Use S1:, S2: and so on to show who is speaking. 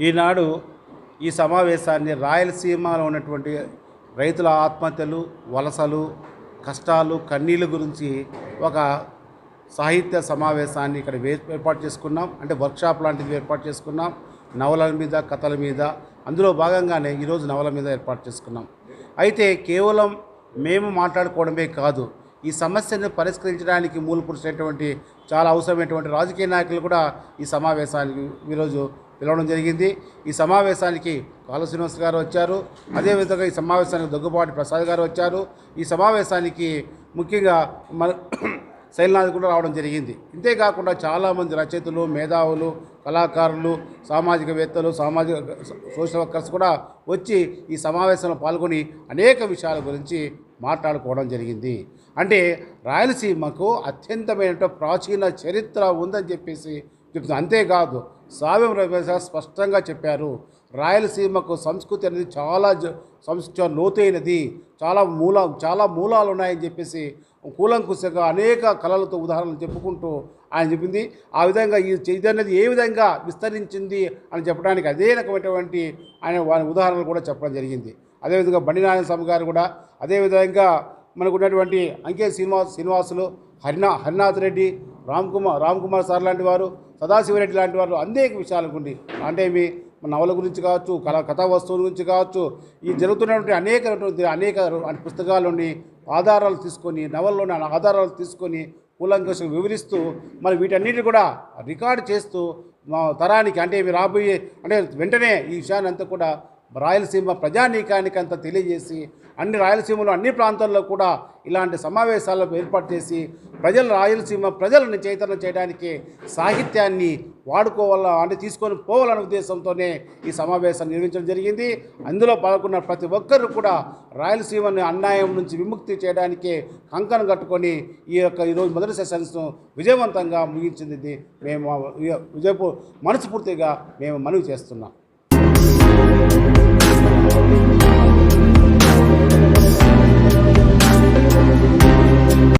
S1: ఈనాడు ఈ సమావేశాన్ని రాయలసీమలో ఉన్నటువంటి రైతుల ఆత్మహత్యలు వలసలు కష్టాలు కన్నీళ్ళ గురించి ఒక సాహిత్య సమావేశాన్ని ఇక్కడ వే- ఏర్పాటు చేసుకున్నాం. అంటే వర్క్షాప్ లాంటిది ఏర్పాటు చేసుకున్నాం. నవలల మీద కథల మీద. అందులో భాగంగానే ఈరోజు నవల మీద ఏర్పాటు చేసుకున్నాం. అయితే కేవలం మేము మాట్లాడుకోవడమే కాదు ఈ సమస్యను పరిష్కరించడానికి మూలపురుషైనటువంటి చాలా అవసరమైనటువంటి రాజకీయ నాయకులు కూడా ఈ సమావేశానికి ఈరోజు పిలవడం జరిగింది. ఈ సమావేశానికి కాల శ్రీనివాస్ గారు వచ్చారు. అదేవిధంగా ఈ సమావేశానికి దగ్గుబాటి ప్రసాద్ గారు వచ్చారు. ఈ సమావేశానికి ముఖ్యంగా మన శైలనాథ్ కూడా రావడం జరిగింది. ఇంతేకాకుండా చాలామంది రచయితలు మేధావులు కళాకారులు సామాజికవేత్తలు సామాజిక సోషల్ వర్కర్స్ కూడా వచ్చి ఈ సమావేశంలో పాల్గొని అనేక విషయాల గురించి మాట్లాడుకోవడం జరిగింది. అంటే రాయలసీమకు అత్యంతమైన ప్రాచీన చరిత్ర ఉందని చెప్పేసి చెప్తుంది. అంతేకాదు సావ్యం రమేష్ స్పష్టంగా చెప్పారు. రాయలసీమకు సంస్కృతి అనేది చాలా సంస్కృతి లోతైనది. చాలా మూల చాలా మూలాలు ఉన్నాయని చెప్పేసి కూలంకుశగా అనేక కళలతో ఉదాహరణలు చెప్పుకుంటూ ఆయన చెప్పింది. ఆ విధంగా ఈ ఇది అనేది ఏ విధంగా విస్తరించింది అని చెప్పడానికి అదే రకమైనటువంటి ఆయన వారి ఉదాహరణలు కూడా చెప్పడం జరిగింది. అదేవిధంగా బండినారాయణ స్వామి గారు కూడా అదేవిధంగా మనకు ఉన్నటువంటి అంకే శ్రీనివాస్ శ్రీనివాసులు హరినా హరినాథ్ రెడ్డి రామ్ కుమార్ రామ్ కుమార్ సార్ లాంటి వారు సదాశివరెడ్డి లాంటి వారు అనేక విషయాల అంటే మీ నవల గురించి కావచ్చు కళ కథా వస్తువుల గురించి కావచ్చు ఈ జరుగుతున్నటువంటి అనేక అనేక పుస్తకాలని ఆధారాలు తీసుకొని నవల్లోని ఆధారాలు తీసుకొని కూలంకషం వివరిస్తూ మరి వీటన్నిటిని కూడా రికార్డు చేస్తూ మా తరానికి అంటే ఇవి రాబోయే అంటే వెంటనే ఈ విషయాన్ని అంతా కూడా రాయలసీమ ప్రజానీకానికి అంత తెలియజేసి అన్ని రాయలసీమలో అన్ని ప్రాంతాల్లో కూడా ఇలాంటి సమావేశాలను ఏర్పాటు చేసి ప్రజలు రాయలసీమ ప్రజలను చైతన్యం చేయడానికి సాహిత్యాన్ని వాడుకోవాల అంటే తీసుకొని పోవాలనే ఉద్దేశంతోనే ఈ సమావేశాన్ని నిర్వహించడం జరిగింది. అందులో పాల్గొన్న ప్రతి ఒక్కరు కూడా రాయలసీమని అన్యాయం నుంచి విముక్తి చేయడానికి కంకణం కట్టుకొని ఈ యొక్క ఈరోజు మొదటి సెషన్స్ను విజయవంతంగా ముగించింది. మేము విజయపూర్ మనస్ఫూర్తిగా మేము మనవి చేస్తున్నాం.